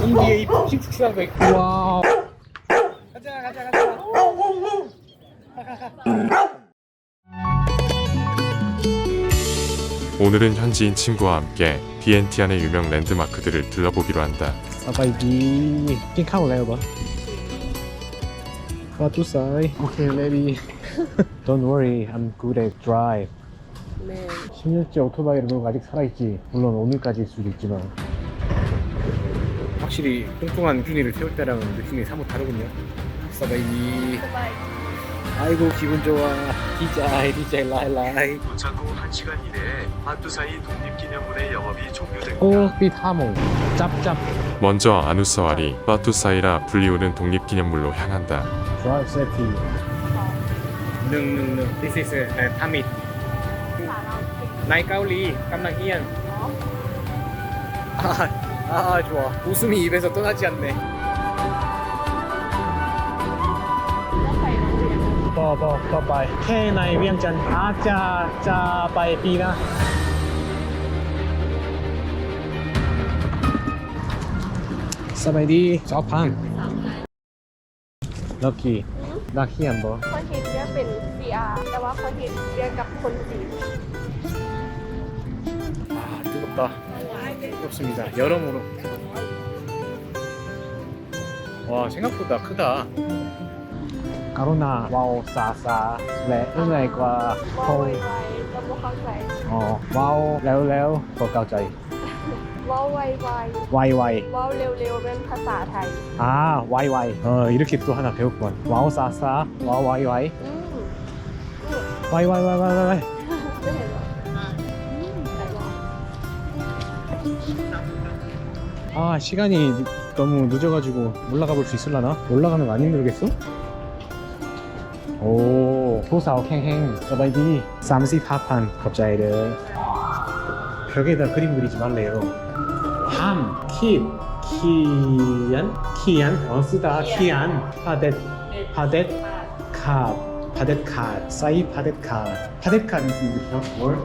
등 뒤에 이 푹신푹신한 거 있고. 와. 가자 가자 가자. 오늘은 현지인 친구와 함께 비엔티안의 유명 랜드마크들을 들러보기로 한다. สบายดีกินข้าวแล้วปะว่าตู้ซายโอเค baby Don't worry I'm good at drive 네. 10년째 오토바이를 몰고 아직 살아있지 물론 오늘까지일 수도 있지만 확실히 뚱뚱한 준이를 태울 때랑 느낌이 사뭇 다르군요. 서바이. 아이고 기분 좋아. 디자이 디자이 라이 라이. 도착 후 1시간 이내에 아투사이 독립기념물의 영업이 종료됩니다. 호피 타모 짭짭. 먼저 아누서알이 빠투사이라 불리우는 독립기념물로 향한다. 드라이브 세티. 능능능. This is a m i t 나이 까울리 깜나기안. 아 좋아 웃음이 입에서 떠나지 않네 ต่อต่อต่อไปแค่ในเวียงจันทร์อาจจะจะไปปีหนะสบายดีจอบพังลักกี้ลักเฮียนบ่ คอนเทนต์เนี่ยเป็น VR แต่ว่าคอนเทนต์เรียนกับคนจีน 아 뜨겁다 뜨겁습니다 여러모로 와 생각보다 크다 가로나 와우 사사 네 은하이 과 ว่า 통 ไวๆก็บ่เข้าใจ 어 와우 레오 레오 더 가오자이 ว่าไว 와이 와이 ๆว่าเร็วๆเป็นภาษาไทย 아 와이 와이 어 이렇게 또 하나 배웠구만 와우 사사 와우 와이 와이 อืม 와이 와이 와이 와이 아 시간이 너무 늦어가지고 올라가 볼 수 있을라나? 올라가는 거 안 힘들겠어? 오. 도사오 캥행 서바이디 쌈시 파판 갑자이르 벽에다 그림 그리지 말래요. 함, 킵, 키안, 키안, 어 쓰다. 키안, 파뎃, 파뎃, 카, 파뎃 카, 사이 파뎃 카, 파뎃 카 is in the first word.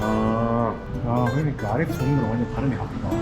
아, 아 그러니까 적는 거랑 완전 다르네 각도가.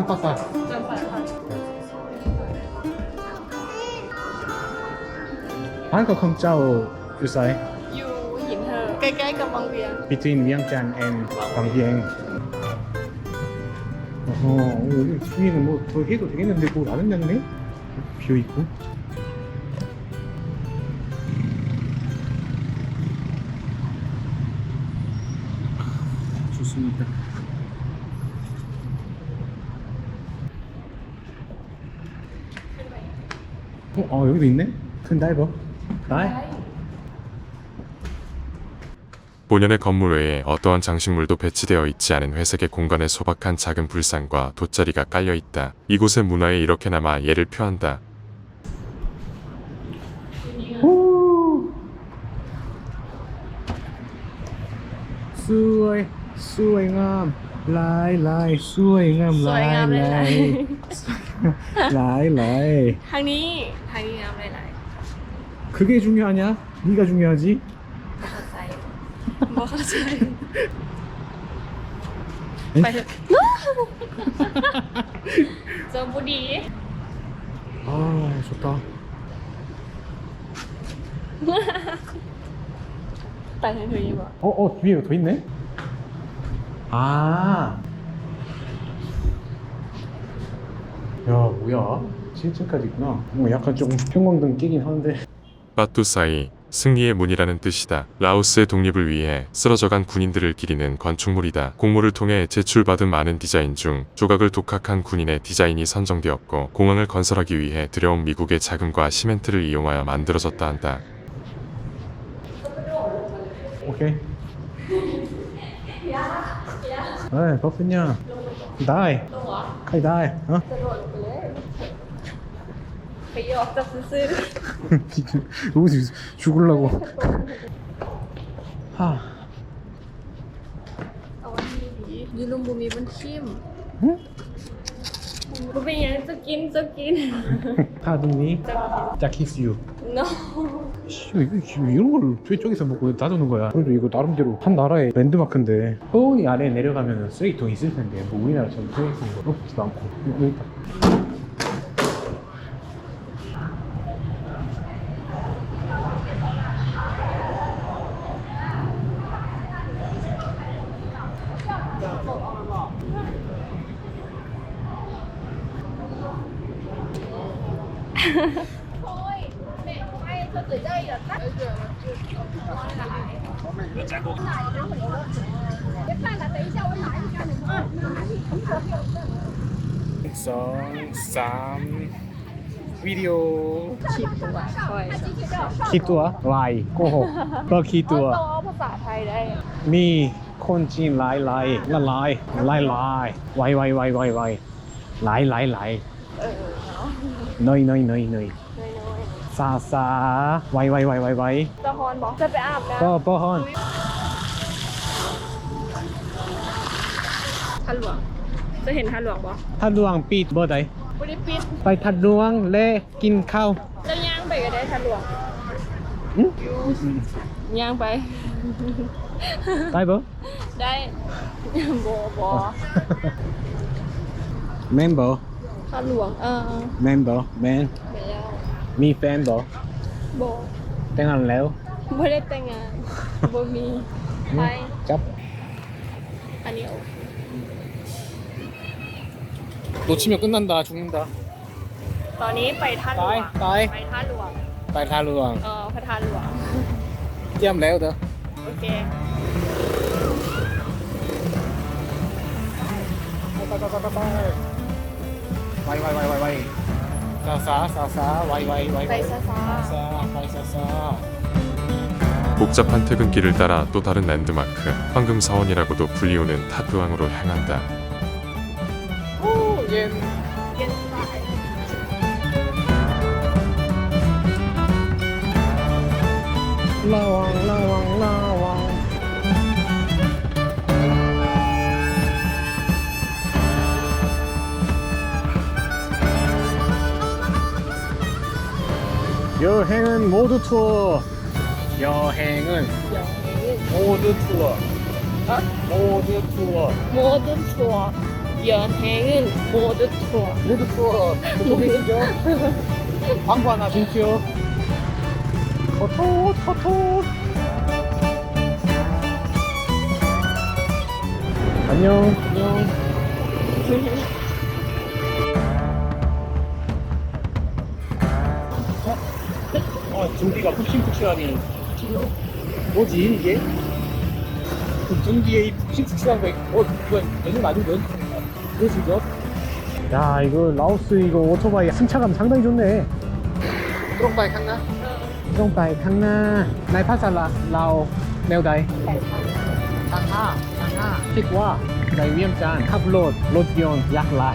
짬밥밥. Hanko Kong Chao is like You nhìn thơ Cái cái cầm bằng viên between Vientiane and Bang Bieng. 어허, 여기 주위는 뭐, 더 해도 되겠는데, 뭐, 아는 양네? 비어 있고. 어, 어 여기도 있네? 큰 다이버 다이. 본연의 건물 외에 어떠한 장식물도 배치되어 있지 않은 회색의 공간에 소박한 작은 불상과 돗자리가 깔려 있다. 이곳의 문화에 이렇게나마 예를 표한다. 수웨 수웨암 라이 라이 수웨암 라이. 라이. 라이 라이 ๆทางนี้ทางนี้งามหลาย 그게 중요하냐? 네가 중요하지? ๆเข้าใจบ่เข้าใจไปเถอะจมบุดี 아 좋다 ไปทางเธอยังบอก 어, 어 뒤에 더 있네? 아. 야 뭐야 7층까지 있구나 뭐 약간 좀 형광등 끼긴 하는데 바투사이, 승리의 문이라는 뜻이다. 라오스의 독립을 위해 쓰러져간 군인들을 기리는 건축물이다. 공모를 통해 제출받은 많은 디자인 중 조각을 독학한 군인의 디자인이 선정되었고 공항을 건설하기 위해 들여온 미국의 자금과 시멘트를 이용하여 만들어졌다 한다. 오케이. 네, 버프냐. 다이. 카이 다이. 어? ไปออกจากซื้อ 어디 죽을라고. 하. เอาอันนี้ดียูนุมบูมีบนชิม 응? บูเป็นยังจะกินจะกิน 하둥이. 자키스 유. no 씨, 이거 지금 이런 걸 저쪽에서 먹고 놔두는 거야. 그래도 이거 나름대로 한 나라의 랜드마크인데. 서울이 아래 내려가면 쓰레기통 있을 텐데, 뭐 우리나라처럼 쓰레기통 높지도 않고. 여기 있다. สองสามวิดีโอคิดตัวค่อยคิดตัวลายโกหกก็คิดตัวภาษาไทยได้ มีคนจีนหลายหลายละลายหลายหลายไวไวไวไวไวหลายหลายหลาย นาะเนยเนยเนยเนยน้อยซาซาไวไวไวไวไวๆจะฮอนบอกจะไปอาบน้ปอปอฮอนำทันหลวง จะเห็นทันหลวงบอกทัดดวงปิดบ่ได้บริปิดไปทัดดวงและกินข้าว จะย่างไปก็ได้ทันหลวงอืมย่างไป ได้บ่ ได้โบโบแม่นบ่ ทันหลวง เออ แม่นบ่แม่น ไปแล้ว มีแฟนบ่ โบ แต่งงานแล้ว ไม่ได้แต่งงานโบมีไป จับ อันนี้โอ 놓치면 끝난다 죽는다 ตอนนี้ไปท่าหลวง ตาย ไปท่าหลวง ไปทาดวง เออพระท่าหลวง เตรียมแล้วเด้อ โอเค ไ วไวไวไวไวซาซาซาซาไวไวไว ไปซาซา ซาไปซาซา 복잡한 퇴근길을 따라 또 다른 랜드마크 황금사원이라고도 불리우는 타드왕으로 향한다. โอ้เย็น เ 여행은 모두 투어. 여행은 모두 투어. 어? 모두 투어. 모두 투어. 여행은 모두 투어. 모두 투어. 모두죠. 광고 하나 주십시오. 토토 토토. 안녕. 안녕. 어, 증기가 푹신푹신하니 뭐지 이게? 그 증기에 이 푹신푹신한 거 어, 이거 요즘 아주 면 그러시죠? 야 이거 라오스 이거 오토바이 승차감 상당히 좋네 트롱바이 칸나? 트롱바이 칸나 나이 파살라 라오 네오다이 강하 강하 픽와 나이 위험짠 카블롯 로디온 약라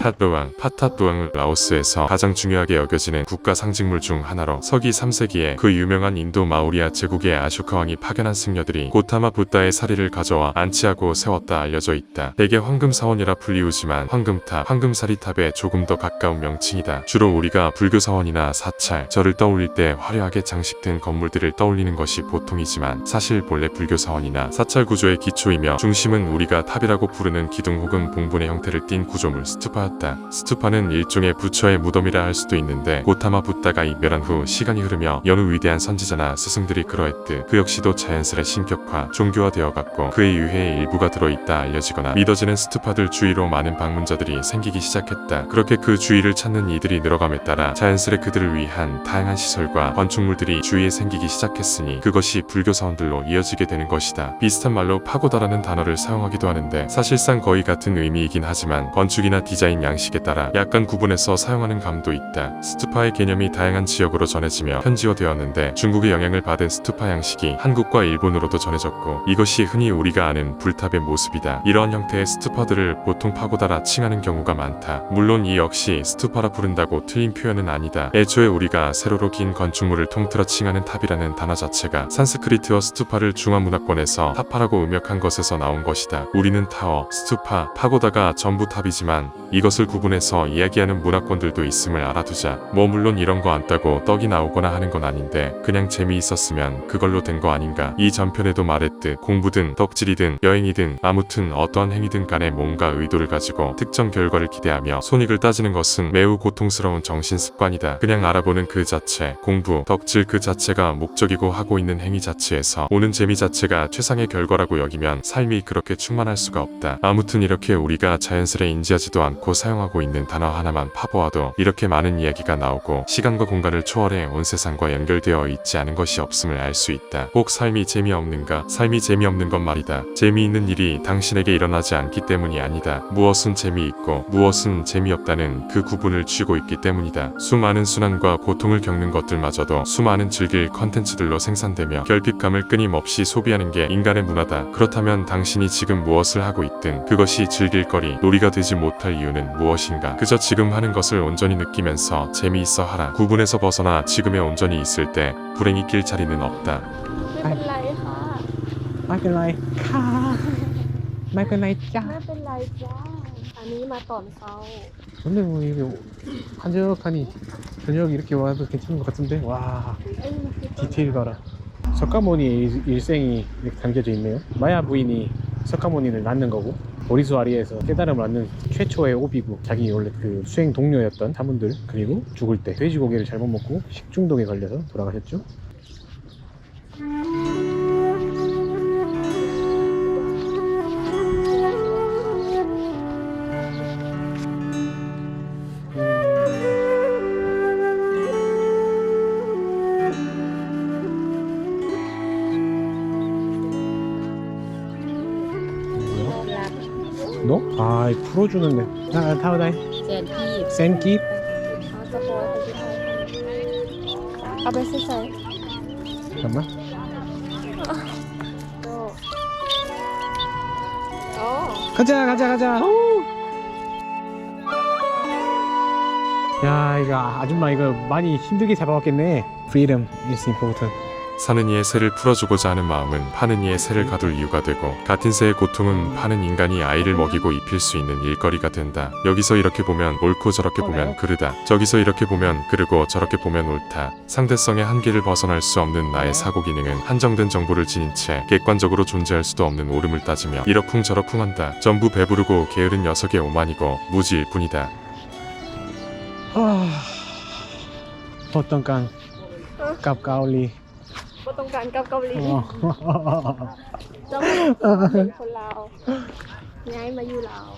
파탓부왕, 파탓부왕은 라오스에서 가장 중요하게 여겨지는 국가 상징물 중 하나로 서기 3세기에 그 유명한 인도 마우리아 제국의 아쇼카 왕이 파견한 승려들이 고타마 부다의 사리를 가져와 안치하고 세웠다 알려져 있다. 대개 황금사원이라 불리우지만 황금탑, 황금사리탑에 조금 더 가까운 명칭이다. 주로 우리가 불교사원이나 사찰, 절을 떠올릴 때 화려하게 장식된 건물들을 떠올리는 것이 보통이지만 사실 본래 불교사원이나 사찰 구조의 기초이며 중심은 우리가 탑이라고 부르는 기둥 혹은 봉분의 형태를 띤 구조물 스투파 였다. 스투파는 일종의 부처의 무덤이라 할 수도 있는데 고타마 붓다가 이별한 후 시간이 흐르며 여느 위대한 선지자나 스승들이 그러했듯 그 역시도 자연스레 신격화, 종교화되어 갔고 그의 유해의 일부가 들어있다 알려지거나 믿어지는 스투파들 주위로 많은 방문자들이 생기기 시작했다. 그렇게 그 주위를 찾는 이들이 늘어감에 따라 자연스레 그들을 위한 다양한 시설과 건축물들이 주위에 생기기 시작했으니 그것이 불교 사원들로 이어지게 되는 것이다. 비슷한 말로 파고다라는 단어를 사용하기도 하는데 사실상 거의 같은 의미이긴 하지만 건축이나 디자인 양식에 따라 약간 구분해서 사용하는 감도 있다. 스투파의 개념이 다양한 지역으로 전해지며 현지화되었는데 중국의 영향을 받은 스투파 양식이 한국과 일본으로도 전해졌고 이것이 흔히 우리가 아는 불탑의 모습이다. 이러한 형태의 스투파들을 보통 파고다라 칭하는 경우가 많다. 물론 이 역시 스투파라 부른다고 틀린 표현은 아니다. 애초에 우리가 세로로 긴 건축물을 통틀어 칭하는 탑이라는 단어 자체가 산스크리트어 스투파를 중화문화권에서 타파라고 음역한 것에서 나온 것이다. 우리는 타워, 스투파, 파고다가 전부 탑이지만 이것 을 구분해서 이야기하는 문화권들도 있음을 알아두자. 뭐 물론 이런 거 안 따고 떡이 나오거나 하는 건 아닌데 그냥 재미있었으면 그걸로 된 거 아닌가. 이 전편에도 말했듯 공부든 덕질이든 여행이든 아무튼 어떠한 행위든 간에 뭔가 의도를 가지고 특정 결과를 기대하며 손익을 따지는 것은 매우 고통스러운 정신 습관이다. 그냥 알아보는 그 자체, 공부, 덕질 그 자체가 목적이고 하고 있는 행위 자체에서 오는 재미 자체가 최상의 결과라고 여기면 삶이 그렇게 충만할 수가 없다. 아무튼 이렇게 우리가 자연스레 인지하지도 않고 사용하고 있는 단어 하나만 파보아도 이렇게 많은 이야기가 나오고 시간과 공간을 초월해 온 세상과 연결되어 있지 않은 것이 없음을 알 수 있다. 꼭 삶이 재미없는가? 삶이 재미없는 건 말이다. 재미있는 일이 당신에게 일어나지 않기 때문이 아니다. 무엇은 재미있고 무엇은 재미없다는 그 구분을 쥐고 있기 때문이다. 수많은 순환과 고통을 겪는 것들마저도 수많은 즐길 컨텐츠들로 생산되며 결핍감을 끊임없이 소비하는 게 인간의 문화다. 그렇다면 당신이 지금 무엇을 하고 있든 그것이 즐길거리, 놀이가 되지 못할 이유는 무엇인가? 그저 지금 하는 것을 온전히 느끼면서 재미있어 하라. 구분에서 벗어나 지금에 온전히 있을 때 불행이 낄 자리는 없다. ไม่เป็นไรค่ะ ไม่เป็นไรค่ะไม่เป็นไรจ้า ไม่เป็นไรจ้า อันนี้มาตอนเช้า 근데 뭐 이게 한적하니 저녁 이렇게 와도 괜찮은 것 같은데 와 เอ้ยมันคือ 디테일 봐라 석가모니의 일- 일생이 이렇게 담겨져 있네요 마야 부인이 석가모니를 낳는 거고 보리수 아리에서 깨달음을 얻는 최초의 오비고 자기 원래 그 수행 동료였던 사문들 그리고 죽을 때 돼지고기를 잘못 먹고 식중독에 걸려서 돌아가셨죠 너? 아 풀어주는 데 아, 타오다이 เจนที่ 센킵 เขาจะโปรยให้พี่ไทยเอาไปใส่ใส่ 잠깐만 โอ้โอ้ 가자 가자 가자 오! 야 이거 아줌마 이거 많이 힘들게 잡아왔겠네 Freedom is important 사는 이의 새를 풀어주고자 하는 마음은 파는 이의 새를 가둘 이유가 되고 같은 새의 고통은 파는 인간이 아이를 먹이고 입힐 수 있는 일거리가 된다. 여기서 이렇게 보면 옳고 저렇게 보면 그르다. 저기서 이렇게 보면 그르고 저렇게 보면 옳다. 상대성의 한계를 벗어날 수 없는 나의 사고 기능은 한정된 정보를 지닌 채 객관적으로 존재할 수도 없는 오름을 따지며 이러쿵저러쿵한다. 전부 배부르고 게으른 녀석의 오만이고 무지일 뿐이다. 아... 어떤 깡 깝까올리 ก็ ต้องการกับเกาหลี 어. เจ้าเป็นคนลาวย้ายมาอยู่ลาว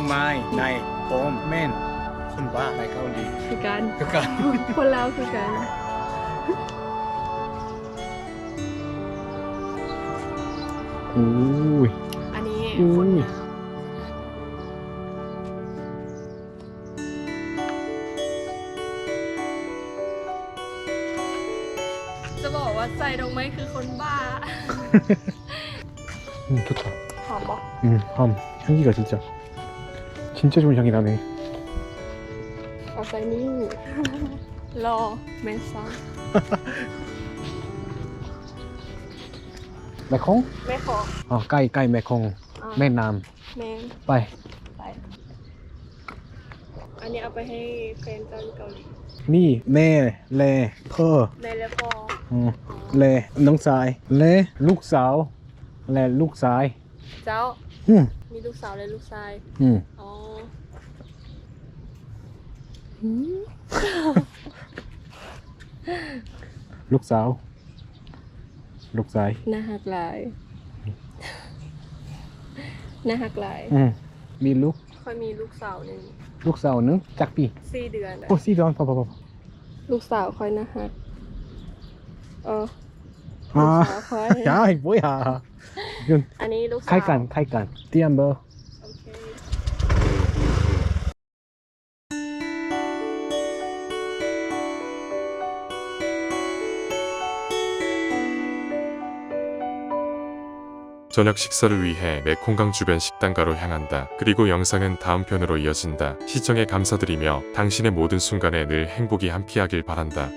อกไม้ในโอมแม่นคนบ้าในเกาหลี คือกัน คือกัน คนลาวคือกัน อุ้ย อันนี้ อุ้ย คนลาวจะบอกว่าใส่ดอกไม้คือคนบ้า 음 좋다 หอมบอก 음함 향기가 진짜 진짜 좋은 향이 나네 เอาใส่นี่ รอแมนซัง 메콩? ไม่ขอ 어 까이 까이 메콩 อ่า 매남 แมน 빠이 ไป อันนี้เอาไปให้แฟนเจ้าที่เกาหลี 미, 매, 레, 퍼, แม่แล้วก็ 어, 레, 농사이, 레, 룩사오, 레, 룩사이, เจ้า 응, มีลูกสาวเลยลูกชาย อืมอ๋อ ลูกสาว ลูกชายน่าหักหลาย น่าหักหลาย อืมมีลูกค่อยมีลูกสาวหนึ่งลูกสาวหนึงจากปีสี่เดือนอะโอ้สี่เดือนพอพอพอลูกสาวค่อยน่าหักเออ ลูกสาวค่อย จ้าเบุญยหา 이건 อันนี้ลูกสาว 칼간, 칼간. 띠안버. โอเค 저녁 식사를 위해 메콩강 주변 식당가로 향한다. 그리고 영상은 다음 편으로 이어진다. 시청에 감사드리며 당신의 모든 순간에 늘 행복이 함께하길 바란다.